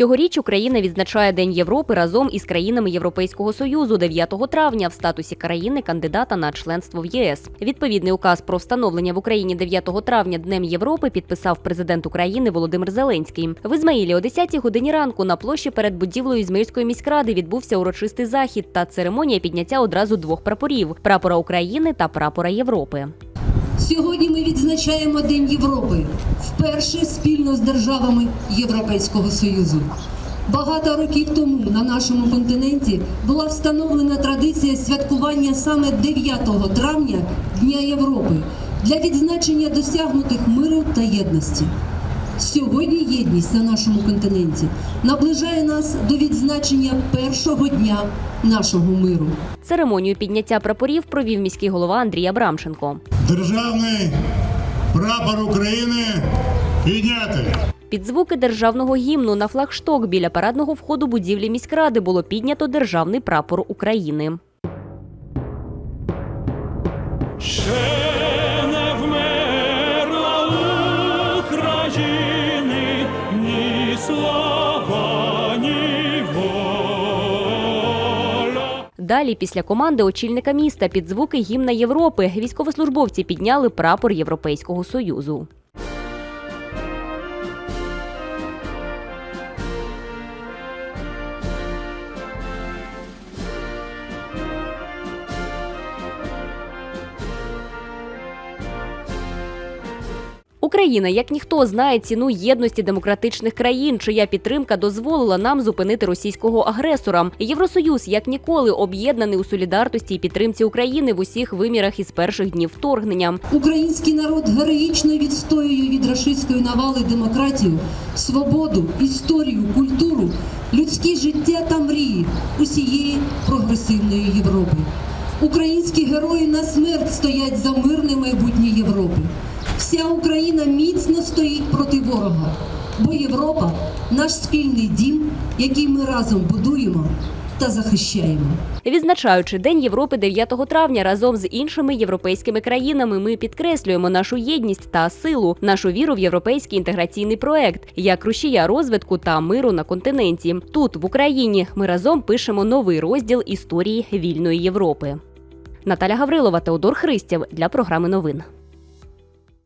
Цьогоріч Україна відзначає День Європи разом із країнами Європейського союзу 9 травня в статусі країни кандидата на членство в ЄС. Відповідний указ про встановлення в Україні 9 травня Днем Європи підписав президент України Володимир Зеленський. В Ізмаїлі о 10-й годині ранку на площі перед будівлею Ізмаїльської міськради відбувся урочистий захід та церемонія підняття одразу двох прапорів прапора України та прапора Європи. Сьогодні ми відзначаємо День Європи вперше спільно з державами Європейського Союзу. Багато років тому на нашому континенті була встановлена традиція святкування саме 9 травня Дня Європи для відзначення досягнутих миру та єдності. Сьогодні єдність на нашому континенті наближає нас до відзначення першого дня нашого миру. Церемонію підняття прапорів провів міський голова Андрій Абрамченко. Державний прапор України підняти. Під звуки державного гімну на флагшток біля парадного входу будівлі міськради було піднято державний прапор України. Ще Далі, після команди очільника міста під звуки гімна Європи, військовослужбовці підняли прапор Європейського союзу. Україна, як ніхто, знає ціну єдності демократичних країн, чия підтримка дозволила нам зупинити російського агресора. Євросоюз, як ніколи, об'єднаний у солідарності і підтримці України в усіх вимірах із перших днів вторгнення. Український народ героїчно відстоює від рашистської навали демократію, свободу, історію, культуру, людське життя та мрії усієї прогресивної Європи. Українські герої на смерть стоять за мирне майбутнє Європи. Вся Україна міцно стоїть проти ворога, бо Європа наш спільний дім, який ми разом будуємо та захищаємо. Відзначаючи День Європи 9 травня разом з іншими європейськими країнами, ми підкреслюємо нашу єдність та силу, нашу віру в європейський інтеграційний проект як рушія розвитку та миру на континенті. Тут, в Україні, ми разом пишемо новий розділ історії вільної Європи. Наталя Гаврилова, Теодор Христєв для програми новин.